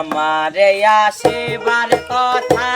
আমারে আসিবার কথা